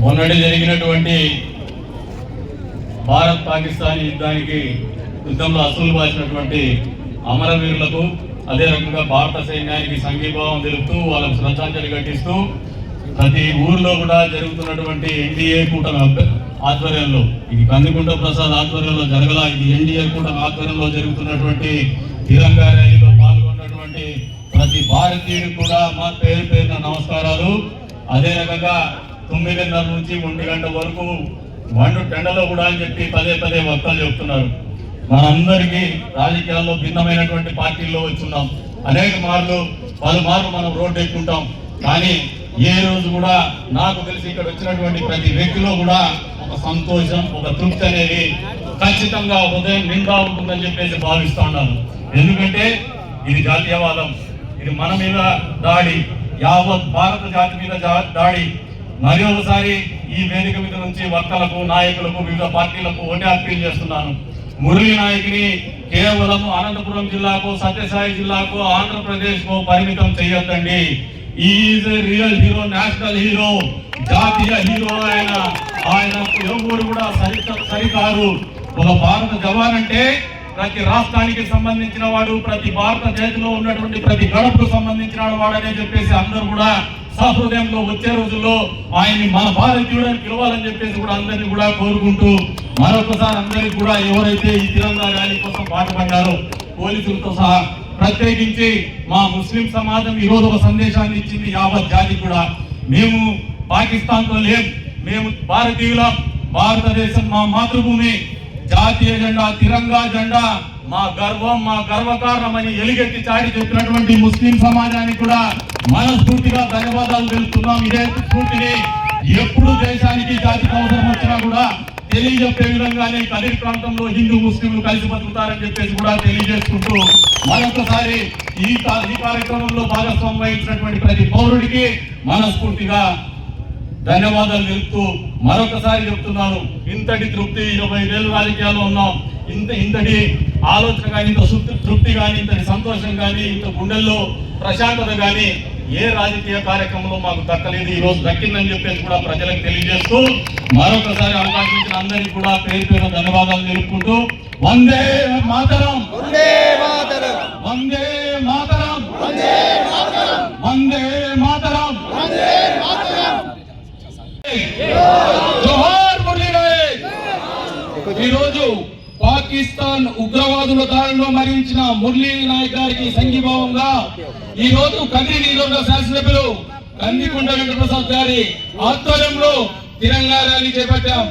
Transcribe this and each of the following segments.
మొన్నటి జరిగినటువంటి భారత్ పాకిస్తాన్ యుద్ధానికి యుద్ధంలో అసలు బాసినటువంటి అమరవీరులకు అదే రకంగా భారత సైన్యానికి సంఘీభావం తెలుపుతూ వాళ్ళకు శ్రద్ధాంజలి ఘటిస్తూ ప్రతి ఊర్లో కూడా జరుగుతున్నటువంటి ఎన్డీఏ కూటమి ఆధ్వర్యంలో ఇది కందికుంట ప్రసాద్ ఆధ్వర్యంలో జరగల ఇది ఎన్డీఏ కూటమి ఆధ్వర్యంలో జరుగుతున్నటువంటి తిరంగా ర్యాలీలో పాల్గొన్నటువంటి ప్రతి భారతీయుడికి కూడా మా పేరు పేరున నమస్కారాలు. అదే రకంగా తొమ్మిదిన్నర నుంచి ఒంటి గంట వరకు వండు టెండలో కూడా అని చెప్పి పదే పదే వక్తలు చెప్తున్నారు. మనందరికీ రాజకీయాల్లో భిన్నమైనటువంటి పార్టీల్లో వచ్చున్నాం అనేక మార్లు పలు మార్లు మనం రోడ్డు ఎక్కుంటాం. కానీ ఏ రోజు కూడా నాకు తెలిసి ఇక్కడ వచ్చినటువంటి ప్రతి వ్యక్తిలో కూడా ఒక సంతోషం ఒక తృప్తి అనేది ఖచ్చితంగా ఉదయం నిండా ఉంటుందని చెప్పేసి భావిస్తా ఉన్నాను ఎందుకంటే ఇది జాతీయవాదం. ఇది మన మీద దాడి యావత్ భారత జాతి మీద దాడి. మరి ఒకసారి ఈ వేదిక మీద నుంచి వక్తలకు నాయకులకు వివిధ పార్టీలకు ఒకటే అప్పీల్ చేస్తున్నాను. మురళీ నాయకుని కేవలం అనంతపురం జిల్లాకు సత్యసాయి జిల్లాకు ఆంధ్రప్రదేశ్కు పరిమితం చేయొద్దండి. Is real hero national hero జాతీయ హీరో ఆయన. ఆయన ఎవరు కూడా సరి సరికారు. ఒక భారత జవాన్ అంటే ప్రతి రాష్ట్రానికి సంబంధించిన వాడు ప్రతి భారతదేశంలో ఉన్నటువంటి ప్రతి గడపకు సంబంధించిన వాడనే చెప్పేసి అందరూ కూడా సహృదయంలో వచ్చే రోజుల్లో ఆయన్ని మన భారతీయుడని పిలవాలని చెప్పేసి కూడా అందరినీ కూడా కోరుకుంటూ మరొకసారి అందరికీ కూడా ఎవరైతే ఈ తిరంగా ర్యాలీ కోసం పాటుపడ్డారో పోలీసులతో సహా ప్రత్యేకించి మా ముస్లిం సమాజం ఈ రోజు ఒక సందేశాన్ని ఇచ్చింది యావత్ జాతి కూడా. మేము పాకిస్తాన్తో లేం. మేము భారతీయులం భారతదేశం మా మాతృభూమి జాతీయ జెండా తిరంగా జెండా మా గర్వం మా గర్వకారణమని ఎలుగెత్తి చాటి చెప్పినటువంటి ముస్లిం సమాజానికి కూడా మనస్ఫూర్తిగా ధన్యవాదాలు తెలుపుతున్నాం. ఇదే స్ఫూర్తిని ఎప్పుడు దేశానికి జాతికి అవసరం వచ్చినా కూడా తెలియజెప్పే విధంగానే కదిరి ప్రాంతంలో హిందూ ముస్లింలు కలిసి బతుకుతారని చెప్పేసి కూడా తెలియజేసుకుంటూ మరొకసారి ఈ ఈ కార్యక్రమంలో భాగస్వామ్యం వహించినటువంటి ప్రతి పౌరుడికి మనస్ఫూర్తిగా ధన్యవాదాలు తెలుపుతూ మరొకసారి చెప్తున్నాను. ఇంతటి తృప్తి ఇరవై వేలు రాజకీయాల్లో ఉన్నాం. ఇంత ఇంతటి ఆలోచన కానీ ఇంత తృప్తి కానీ ఇంతటి సంతోషం కానీ ఇంత గుండెల్లో ప్రశాంతత కానీ ఏ రాజకీయ కార్యక్రమంలో మాకు దక్కలేదు ఈ రోజు దక్కిందని చెప్పేసి కూడా ప్రజలకు తెలియజేస్తూ మరొకసారి అవకాశం ఇచ్చిన అందరికీ కూడా పేరు పేరు ధన్యవాదాలు తెలుపుకుంటూ వందే మాతరం. వందే మాతరం. వందే మాతరం. వందే మాతరం. జోహార్ మురళీ నాయక్ ఈరోజు పాకిస్తాన్ ఉగ్రవాదుల దారిలో మరణించిన మురళీ నాయక్ గారికి సంఘీభావంగా ఈ రోజు కంది నియోజకవర్గ శాసనసభ్యులు కందికుంట వెంకటప్రసాద్ గారి ఆధ్వర్యంలో తిరంగా ర్యాలీ చేపట్టాం.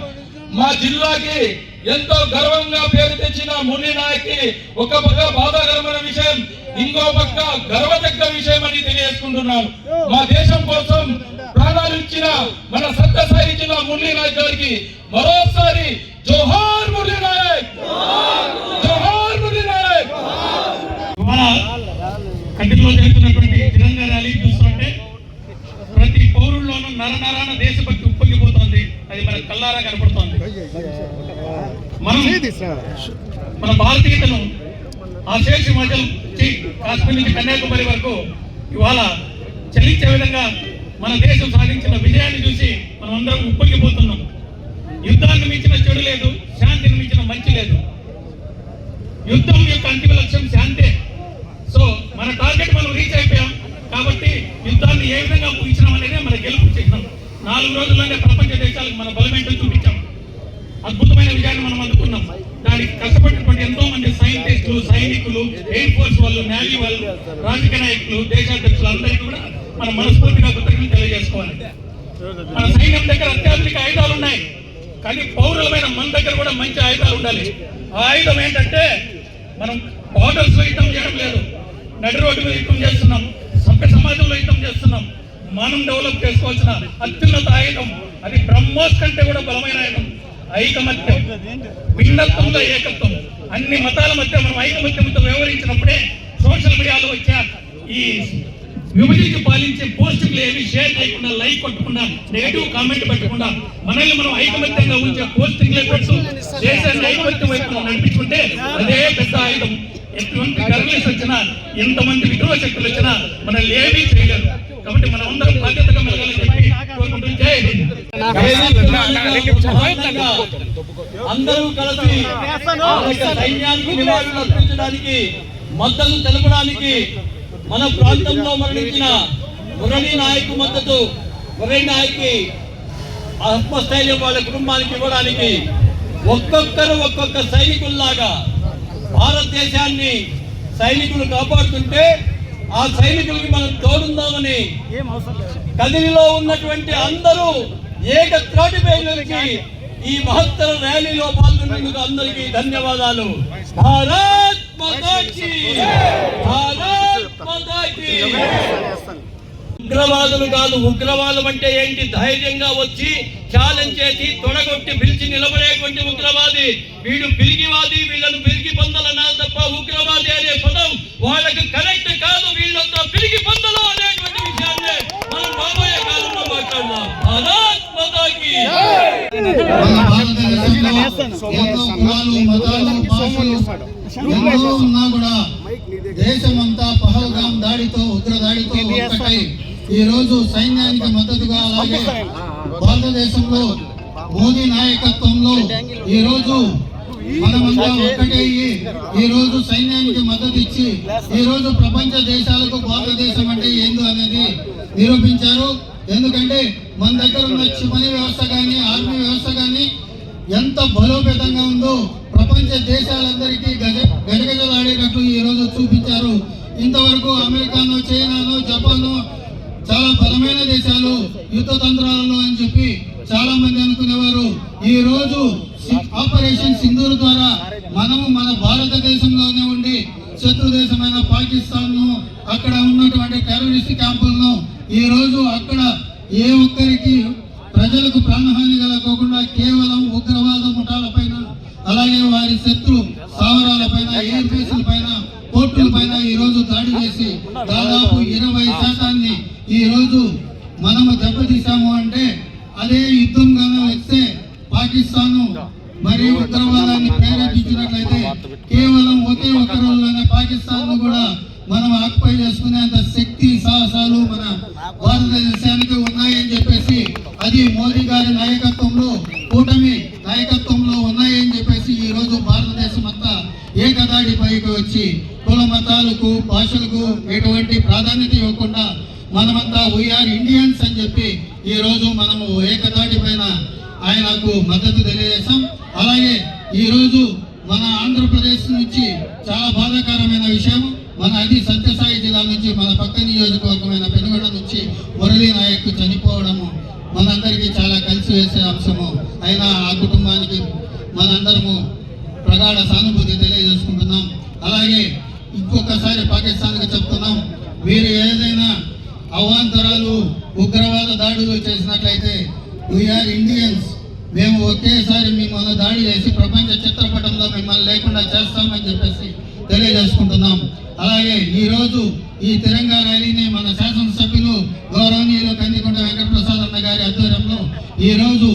మా జిల్లాకి ఎంతో గర్వంగా పేరు తెచ్చిన మురళీ నాయక్ ఒక పక్క బాధాకరమైన విషయం ఇంకో పక్క గర్వదగ్గ విషయం అని తెలియజేసుకుంటున్నాను. మా దేశం కోసం ప్రాణాలు ఇచ్చిన మన సత్యసాయి జిల్లా మురళీ నాయక్ గారికి మరోసారి జోహార్ మురళీ నాయక్ జోహార్ మురళీ నాయక్ మన కంటిలో జరుగుతున్నటువంటి తిరంగా ర్యాలీ చూస్తుంటే ప్రతి పౌరుల్లోనూ నరనరాన దేశభక్తి ఉప్పొంగిపోతుంది. అది మన కల్లారా కనపడుతోంది. మనం మన భారతీయతను ఆ శేష హిమాచల్ కాశ్మీర్ నుంచి కన్యాకుమారి వరకు ఇవాళ చలించే విధంగా మన దేశం సాధించిన విజయాన్ని చూసి మనం అందరం ఉప్పొంగిపోతున్నాం. యుద్ధాన్ని మించిన చెడు లేదు శాంతిని మించిన మంచి లేదు. యుద్ధం యొక్క అంతిమ లక్ష్యం శాంతే. సో మన టార్గెట్ మనం రీచ్ అయిపోయాం. కాబట్టి యుద్ధాన్ని ఏ విధంగా ముగించడం అనేది మన గెలుపు చిహ్నం. నాలుగు రోజుల్లోనే ప్రపంచ దేశాలకు మన బలమేంటో చూపించాం. అద్భుతమైన విజయాన్ని మనం అందుకున్నాం. దానికి కష్టపడినటువంటి ఎంతో మంది సైంటిస్టులు సైనికులు ఎయిర్ ఫోర్స్ వాళ్ళు నేవీ వాళ్ళు రాజకీయ నాయకులు దేశాధ్యక్షులు అందరికీ కూడా మనం మనస్ఫూర్తిగా కృతజ్ఞతలు తెలియజేసుకోవాలి. మన సైన్యం దగ్గర అత్యాధునిక ఆయుధాలు ఉన్నాయి. కానీ పౌరులమైన మన దగ్గర కూడా మంచి ఆయుధాలు ఉండాలి. ఆ ఆయుధం ఏంటంటే మనం బార్డర్స్లో యుద్ధం చేయడం లేదు. నడి రోడ్డు మీద యుద్ధం చేస్తున్నాం. సభ్య సమాజంలో యుద్ధం చేస్తున్నాం. మనం డెవలప్ చేసుకోవాల్సిన అత్యున్నత ఆయుధం. అది బ్రహ్మోస్ కంటే కూడా బలమైన ఆయుధం. ఐకమత్యం. భిన్నత్వంలో ఏకత్వం. అన్ని మతాల మధ్య మనం ఐకమత్యంతో వ్యవహరించినప్పుడే సోషల్ మీడియాలో వచ్చే ఈ విభజించి పాలించే పోస్టులు ఏవి? షేర్ చేయకుండా లైక్ కొట్టకుండా నెగటివ్ కామెంట్ పెట్టకుండా మనల్ని మనం ఐకమత్యంగా ఉంచే పోస్టింగ్లే పెట్టు. దేశాన్ని ఐకమత్యం వైపు నడిపించుకుంటే అదే పెద్ద ఆయుధం. ఎటువంటి గర్వలేసి వచ్చినా ఎంతమంది విద్రోహ శక్తులు వచ్చినా మనల్ని ఏమీ చేయలేరు. కాబట్టి మనం అందరం బాధ్యతగా మెలగాలని చెప్పి అందరూ కలిసి సైన్యానికి నివాళులు అర్పించడానికి మద్దతు తెలపడానికి మన ప్రాంతంలో మరణించిన మురళీ నాయకు మద్దతు మురళీ నాయకి ఆత్మస్థైర్యం వాళ్ళ కుటుంబానికి ఇవ్వడానికి ఒక్కొక్కరు ఒక్కొక్క సైనికుల్లాగా భారతదేశాన్ని సైనికులు కాపాడుతుంటే ఆ సైనికులకి మనం తోడుందామని కదిలిలో ఉన్నటువంటి అందరూ ఏక త్రాటిపై ఈ మహత్తర ర్యాలీలో పాల్గొన్నందుకు అందరికీ ధన్యవాదాలు. భారత్ భారత్ మాతాకి ఉగ్రవాదులు కాదు ఉగ్రవాదం అంటే ఏంటి? ధైర్యంగా వచ్చి ఛాలెంజ్ చేసి తొడగొట్టి పిలిచి నిలబడేటువంటి ఉగ్రవాది. వీడు పిరిగివాది వీళ్ళను పిరిగి పొందలన్నారు తప్ప ఉగ్రవాది అనే పదం వాళ్ళకి కరెక్ట్ కాదు. వీళ్ళంతా పిరిగి పొందలు అనేటువంటి విషయాన్ని మనం రాబోయే కాలంలో మాట్లాడదాం. భారత్ మాతాకి ఉన్నా కూడా దేశమంతా పహల్గాం దాడితో ఉగ్ర దాడితో ఒక్కటై ఈ రోజు సైన్యానికి మద్దతుగా అలాగే భారతదేశంలో మోదీ నాయకత్వంలో ఈ రోజు మనమంతా ఒక్కటే ఈ రోజు సైన్యానికి మద్దతు ఇచ్చి ఈ రోజు ప్రపంచ దేశాలకు భారతదేశం అంటే ఏందో అనేది నిరూపించారు. ఎందుకంటే మన దగ్గర ఉన్న క్షిపణి వ్యవస్థ కానీ ఆర్మీ వ్యవస్థ కానీ ఎంత బలోపేతంగా ఉందో ప్రపంచ దేశాలందరికీ గజ గజగజలాడేటట్టు ఈ రోజు చూపించారు. ఇంతవరకు అమెరికాను చైనాను జపాను చాలా బలమైన దేశాలు యుద్ధ తంత్రాలలో అని చెప్పి చాలా మంది అనుకునేవారు. ఈ రోజు ఆపరేషన్ సింధూర్ ద్వారా మనము మన భారతదేశంలోనే ఉండి శత్రు దేశమైన పాకిస్తాన్ను అక్కడ ఉన్నటువంటి టెర్రరిస్ట్ క్యాంపులను ఈ రోజు అక్కడ ఏ ఒక్కరికి ప్రజలకు ప్రాణహాని కలగకుండా కేవలం ఉగ్రవాద ముఠాలపైన అలాగే వారి శత్రు స్థావరాలపైన ఏ ఎయిర్ బేసుల పైన పోర్టుల పైన ఈ రోజు దాడి చేసి దాదాపు ఇరవై శాతాన్ని రోజు మనము దెబ్బతీసాము అంటే అదే యుద్ధం గానం వస్తే పాకిస్తాన్ మరి ఉగ్రవాదాన్ని ప్రేరేపించినట్లయితే కేవలం ఒకే ఒక రోజులోనే పాకిస్తాన్ను కూడా మనం ఆక్యుపై చేసుకునేంత శక్తి సాహసాలు మన భారతదేశానికి ఉన్నాయని చెప్పేసి అది మోదీ గారి నాయకత్వంలో కూటమి నాయకత్వంలో ఉన్నాయని చెప్పేసి ఈ రోజు భారతదేశం అంతా ఏకదాడి పైకి వచ్చి కుల మతాలకు భాషలకు ఎటువంటి ప్రాధాన్యత ఇవ్వకుండా మనమంతా వీఆర్ ఇండియన్స్ అని చెప్పి ఈరోజు మనము ఏకతాటి పైన ఆయనకు మద్దతు తెలియజేశాం. అలాగే ఈరోజు మన ఆంధ్రప్రదేశ్ నుంచి చాలా బాధాకరమైన విషయం మన అది సత్యసాయి జిల్లా నుంచి మన పక్క నియోజకవర్గమైన పెనుగొండ నుంచి మురళీ నాయక్ చనిపోవడము మనందరికీ చాలా కలిసి వేసే అంశము. అయినా ఆ కుటుంబానికి మనందరము ప్రగాఢ సానుభూతి తెలియజేసుకుంటున్నాం. అలాగే ఇంకొకసారి పాకిస్తాన్కి చెప్తున్నాం మీరు ఏదైనా అవాంతరాలు ఉగ్రవాద దాడులు చేసినట్లయితే వీఆర్ ఇండియన్స్ మేము ఒకేసారి మిమ్మల్ని దాడి చేసి ప్రపంచ చిత్రపటంలో మిమ్మల్ని లేకుండా చేస్తామని చెప్పేసి తెలియజేసుకుంటున్నాం. అలాగే ఈరోజు ఈ తిరంగా ర్యాలీని మన శాసనసభ్యులు గౌరవనీయులు కందికొండ వెంకటప్రసాద్ అన్న గారి ఆధ్వర్యంలో ఈరోజు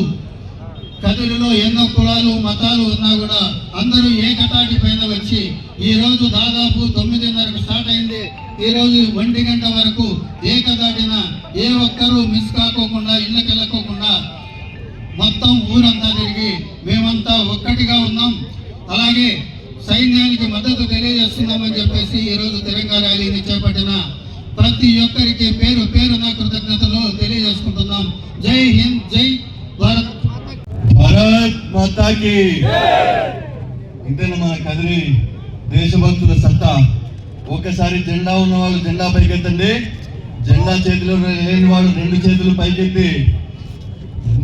కదిరిలో ఎన్నో కులాలు మతాలు ఉన్నా కూడా అందరూ ఏకతాటి పైన వచ్చి ఈ రోజు దాదాపు తొమ్మిదిన్నరకు స్టార్ట్ అయింది. ఈరోజు ఒంటి గంట వరకు ఏకదాటిన ఏ ఒక్కరూ మిస్ కాకోకుండా ఇళ్ళకి వెళ్ళకోకుండా మొత్తం ఊరంతా తిరిగి మేమంతా ఒక్కటిగా ఉన్నాం. అలాగే సైన్యానికి మద్దతు తెలియజేస్తున్నామని చెప్పేసి ఈ రోజు తెలంగాణ ర్యాలీని చేపట్టిన ప్రతి ఒక్కరికి పేరు పేరున కృతజ్ఞతలు తెలియజేసుకుంటున్నాం. జై హింద్ జై భారత్. భారత్ మాతాకి. ఇంతేనా మన కదిరి దేశభక్తుల సత్తా. ఒకసారి జెండా ఉన్న వాళ్ళు జెండా పైకెత్తండి. జెండా చేతిలో లేని వాళ్ళు రెండు చేతులు పైకెత్తి.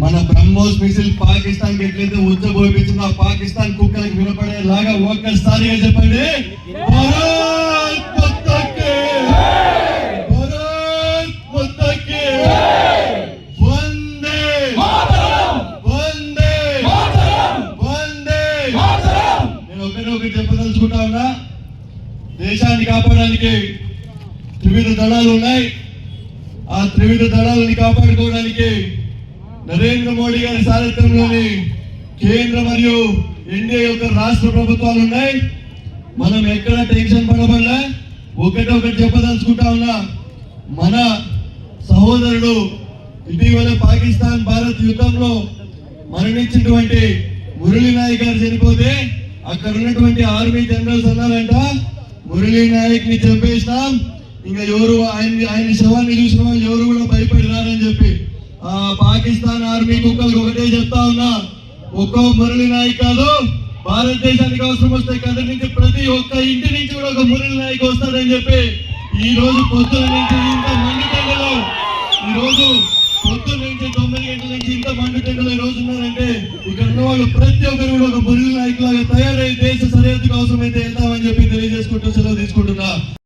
మన బ్రహ్మోస్ మిసిల్ పాకిస్తాన్కి ఎట్లయితే ఆ పాకిస్తాన్ కుక్కలకు వినపడేలాగా ఒక్కసారిగా చెప్పండి భారత్ మాతాకి! భారత్ మాతాకి! వందే వందే వందే నేను ఒకటి ఒకటి చెప్పదలుచుకుంటా ఉన్నా కాపాడడానికి త్రివిధ దళాలు ఉన్నాయి. ఆ త్రివిధ దళాలని కాపాడుకోవడానికి నరేంద్ర మోడీ గారి సారథ్యంలోని కేంద్ర మరియు ఎన్డీఏ యొక్క రాష్ట్ర ప్రభుత్వాలు ఉన్నాయి. మనం ఎక్కడ టెన్షన్ పడబడలే ఒకటి ఒకటి చెప్పదలుచుకుంటా ఉన్నా మన సహోదరుడు ఇటీవల పాకిస్తాన్ భారత్ యుద్ధంలో మరణించినటువంటి మురళీ నాయక్ గారు చనిపోతే అక్కడ ఉన్నటువంటి ఆర్మీ జనరల్స్ అన్నారంట మురళీ నాయక్ని చంపేసినాం. ఇంకా ఎవరు ఆయన ఆయన శవాన్ని చూసిన వాళ్ళు ఎవరు కూడా భయపడినారని చెప్పి పాకిస్తాన్ ఆర్మీ కుక్కలకు ఒకటే చెప్తా ఉన్నా. ఒక్కో మురళి నాయక్ కాదు భారతదేశానికి అవసరం వస్తే కదా నుంచి ప్రతి ఒక్క ఇంటి నుంచి కూడా ఒక మురళి నాయక్ వస్తాడని చెప్పి ఈ రోజు పొద్దున నుంచి ఇంత మండు టెండలో ఈ రోజు పొద్దున నుంచి తొమ్మిది గంటల నుంచి ఇంత మండు టెండలో ఈ రోజు ఉన్నారంటే ఇక్కడ ఉన్న వాళ్ళు ప్రతి ఒక్కరు కూడా ఒక మురళి నాయక్ లాగా తయారై దేశ సరిహద్దుకు అవసరమైతే this is good to